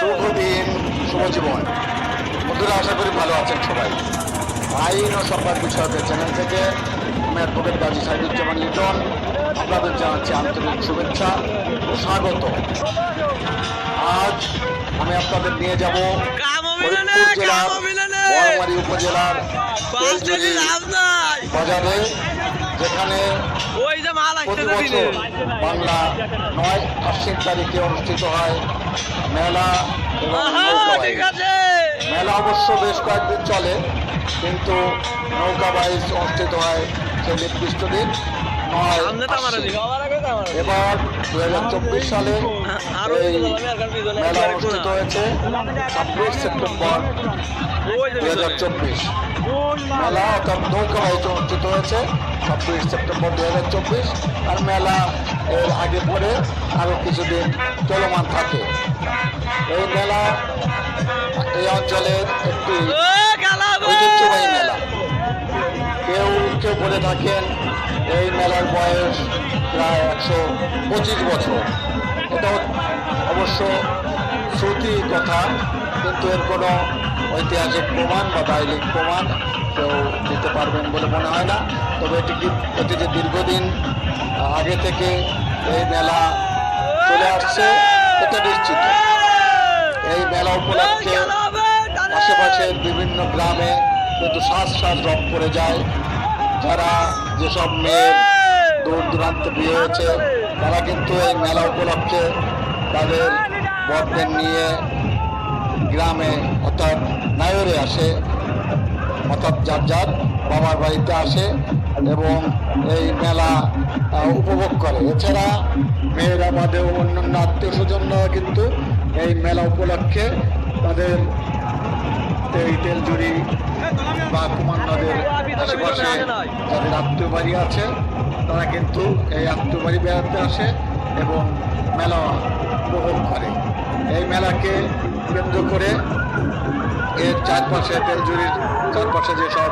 শুভ দিন শুভ জীবন। বন্ধুরা আশা করি ভালো আছেন সবাই। আইন ও সংবাদ বিষয়কের চ্যানেল থেকে আমি অ্যাডভোকেট গাজী সাইদুজ্জামান লিটন আপনাদের জানাচ্ছি আন্তরিক শুভেচ্ছা ও স্বাগত। আজ আমি আপনাদের নিয়ে যাব জেলার উপজেলার বাজারে। যেখানে প্রতি বছর বাংলা নয় আশ্বিন তারিখে অনুষ্ঠিত হয় মেলা মেলা অবশ্য বেশ কয়েকদিন চলে কিন্তু নৌকা বাইশ অনুষ্ঠিত হয় সে নির্দিষ্ট দিন। এবার দু হাজার চব্বিশ সালে আরও এই আর মেলা অনুষ্ঠিত হয়েছে ছাব্বিশ সেপ্টেম্বর দু হাজার চব্বিশ। মেলা অর্থাৎ নৌকা বাইচ অনুষ্ঠিত হয়েছে ছাব্বিশ সেপ্টেম্বর দু হাজার চব্বিশ আর মেলা এর আগে পরে আরও কিছুদিন চলমান থাকে। এই মেলা এই অঞ্চলের একটি ঐতিহ্যবাহী মেলা। কেউ কেউ বলে থাকেন এই মেলার বয়স প্রায় একশো পঁচিশ বছর। এটা অবশ্য শ্রুতি কথা কিন্তু এর কোনো ঐতিহাসিক প্রমাণ বা দায়িক প্রমাণ কেউ দিতে পারবেন বলে মনে হয় না। তবে এটি এটি যে দীর্ঘদিন আগে থেকে এই মেলা চলে আসছে এটা নিশ্চিত। এই মেলা উপলক্ষে আশেপাশের বিভিন্ন গ্রামে কিন্তু শ্বাস শ্বাস রব করে যায়। যারা যেসব মেয়ের দূর দূরান্ত বিয়ে হয়েছে, তারা কিন্তু এই মেলা উপলক্ষে তাদের বরদের নিয়ে গ্রামে অর্থাৎ নায়রে আসে, অর্থাৎ যার যার বাবার বাড়িতে আসে এবং এই মেলা উপভোগ করে। এছাড়া মেয়েরা বাদেও অন্যান্য আত্মীয় স্বজনরা কিন্তু এই মেলা উপলক্ষে তাদের এই তেলজুড়ি বা কুমার নদের আশেপাশে যাদের আত্মীয় বাড়ি আছে, তারা কিন্তু এই আত্মীয় বাড়ি বেড়াতে আসে এবং মেলা উপভোগ করে। এই মেলাকে কেন্দ্র করে এর চারপাশে তেলজুড়ির চারপাশে যেসব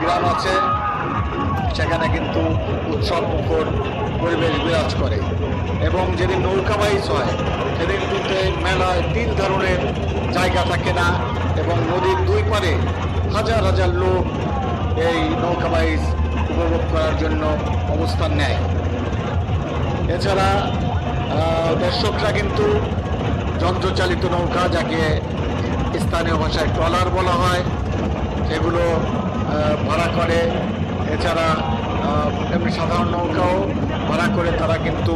গ্রাম আছে, সেখানে কিন্তু উৎসব মুখর পরিবেশ বিরাজ করে। এবং যেদিন নৌকা বাইচ হয়, সেদিন কিন্তু মেলায় তিন ধরনের জায়গা থাকে না এবং নদীর দুই পারে হাজার হাজার লোক এই নৌকা বাইচ উপভোগ করার জন্য অবস্থান নেয়। এছাড়া দর্শকরা কিন্তু যন্ত্রচালিত নৌকা, যাকে স্থানীয় ভাষায় ট্রলার বলা হয়, সেগুলো ভাড়া করে। এছাড়া এমনি সাধারণ নৌকাও ভাড়া করে তারা কিন্তু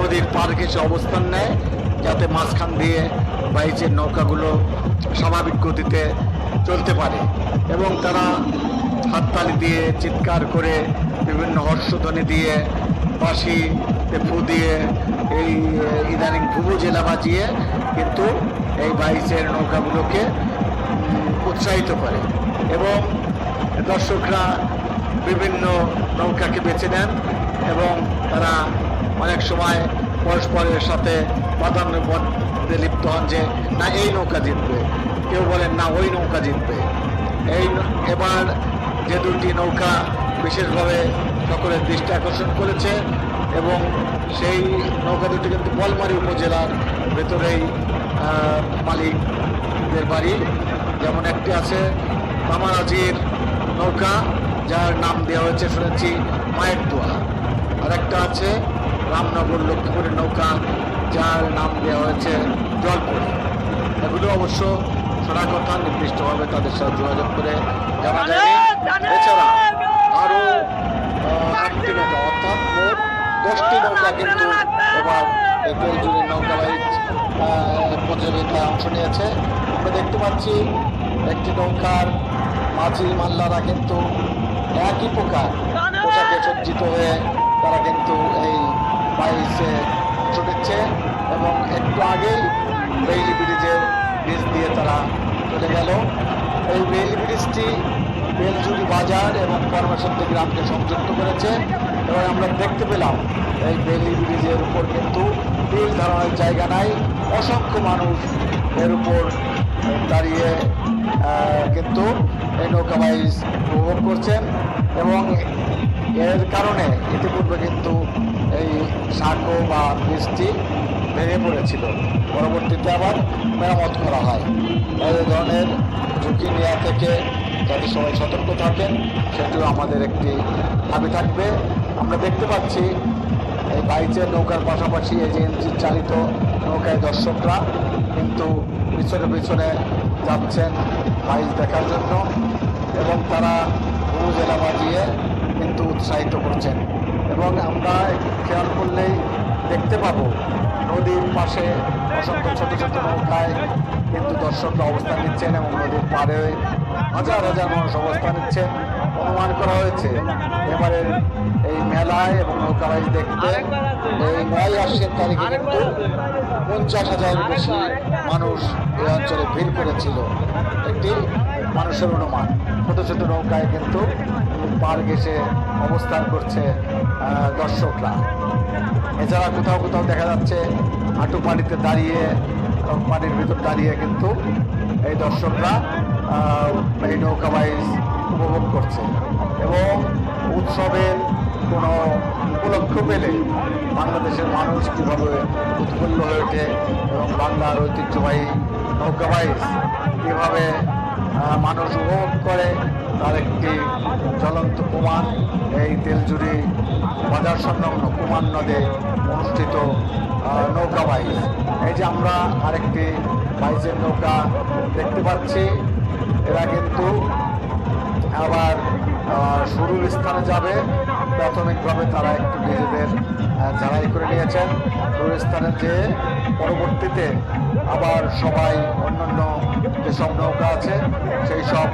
নদীর পার ঘেসে অবস্থান নেয়, যাতে মাঝখান দিয়ে বাইচের নৌকাগুলো স্বাভাবিক গতিতে চলতে পারে। এবং তারা হাততালি দিয়ে, চিৎকার করে, বিভিন্ন হর্ষধ্বনি দিয়ে, বাঁশি ফু দিয়ে, এই ইদানিং ভুবু জেলা বাজিয়ে কিন্তু এই বাইচের নৌকাগুলোকে উৎসাহিত করে। এবং দর্শকরা বিভিন্ন নৌকাকে বেছে নেন এবং তারা অনেক সময় পরস্পরের সাথে প্রাধান্য লিপ্ত হন যে, না, এই নৌকা জিতবে। কেউ বলেন, না, ওই নৌকা জিতবে। এই এবার যে দুটি নৌকা বিশেষভাবে সকলের দৃষ্টি আকর্ষণ করেছে এবং সেই নৌকা দুটি কিন্তু বলমারি উপজেলার ভেতরেই মালিকদের বাড়ি। যেমন একটি আছে মামারাজির নৌকা, যার নাম দেওয়া হয়েছে শুনেছি মায়ের দোয়া আর একটা আছে রামনগর লক্ষ্মীপুরের নৌকা যার নাম দেওয়া হয়েছে জলপুর এগুলো অবশ্য শোনা কথা নির্দিষ্টভাবে তাদের সাথে যোগাযোগ করে জানা যায় এছাড়া আরও আটটি নৌকা অর্থাৎ মোট দশটি নৌকা কিন্তু এবার তেলজুড়ি নৌকা বাইচ প্রতিযোগিতায় অংশ নিয়েছে। আমরা দেখতে পাচ্ছি একটি নৌকার মাঝি মাল্লারা কিন্তু একই প্রকার পোশাকে সজ্জিত হয়ে তারা কিন্তু এই বাইসে নিচ্ছে এবং একটু আগেই বেইলি ব্রিজের ব্রিজ দিয়ে তারা চলে গেল। এই বেইলি ব্রিজটি বেলজুড়ি বাজার এবং কর্মসন্ধি গ্রামকে সংযুক্ত করেছে। এবং আমরা দেখতে পেলাম, এই বেলি ব্রিজের উপর কিন্তু তিল ধারণের জায়গা নাই। অসংখ্য মানুষ এর উপর দাঁড়িয়ে কিন্তু এই নৌকা উপভোগ করছেন এবং এর কারণে ইতিপূর্বে কিন্তু এই সাঁকো বা বৃষ্টি ভেঙে পড়েছিল। পরবর্তীতে আবার মেরামত করা হয়। এই ধরনের ঝুঁকি নেওয়া থেকে যাতে সবাই সতর্ক থাকেন, সেটিও আমাদের একটি দাবি থাকবে। আমরা দেখতে পাচ্ছি এই বাইচের নৌকার পাশাপাশি এই যে ইঞ্জিন চালিত নৌকায় দর্শকরা কিন্তু পিছনে পিছনে যাচ্ছেন বাইচ দেখার জন্য এবং তারা জেলা বাজিয়ে কিন্তু উৎসাহিত করছেন। এবং আমরা খেয়াল করলেই দেখতে পাবো নদীর পাশে অসংখ্য ছোট ছোট নৌকায় কিন্তু দর্শকরা অবস্থান নিচ্ছেন এবং নদীর পাড়ে হাজার হাজার মানুষ অবস্থান নিচ্ছেন। অনুমান করা হয়েছে, এবারের এই মেলায় এবং নৌকা বাইচ দেখতে এই নয় আশ্বিন তারিখে কিন্তু পঞ্চাশ হাজার বেশি মানুষ এই অঞ্চলে ভিড় করেছিল। একটি মানুষের অনুমান। ছোট ছোট নৌকায় কিন্তু পার ঘেসে অবস্থান করছে দর্শকরা। এছাড়া কোথাও কোথাও দেখা যাচ্ছে হাঁটু পানিতে দাঁড়িয়ে পানির ভিতর দাঁড়িয়ে কিন্তু এই দর্শকরা এই নৌকা বাইচ উপভোগ করছে। এবং উৎসবের কোনো উপলক্ষ পেলে বাংলাদেশের মানুষ কীভাবে উৎফুল্ল হয়ে ওঠে, এবং বাংলার ঐতিহ্যবাহী নৌকা বাইচ কীভাবে মানুষ উপভোগ করে তার একটি জ্বলন্ত প্রমাণ এই তেলজুড়ি বাজার সংলগ্ন কুমার নদে অনুষ্ঠিত নৌকা বাইচ এই যে আমরা আরেকটি বাইচের নৌকা দেখতে পাচ্ছি, এরা কিন্তু আবার শুরুর স্থানে যাবে। প্রাথমিকভাবে তারা একটু নিজেদের ঝাড়াই করে নিয়েছেন। শুরুর স্থানে যেয়ে পরবর্তীতে আবার সবাই অন্যান্য যেসব নৌকা আছে সেই সব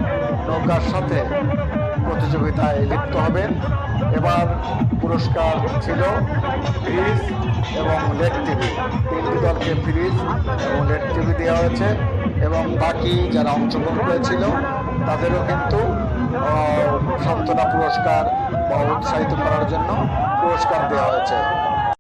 নৌকার সাথে প্রতিযোগিতায় লিপ্ত হবেন এবার পুরস্কার ছিল ফ্রিজ এবং লেট টিভি। তিনটি দলকে ফ্রিজ এবং লেট টিভি দেওয়া হয়েছে এবং বাকি যারা অংশগ্রহণ করেছিল তাদেরও কিন্তু আহ, সান্ত্বনা পুরস্কার বা উৎসাহিত করার জন্য পুরস্কার দেওয়া হয়েছে।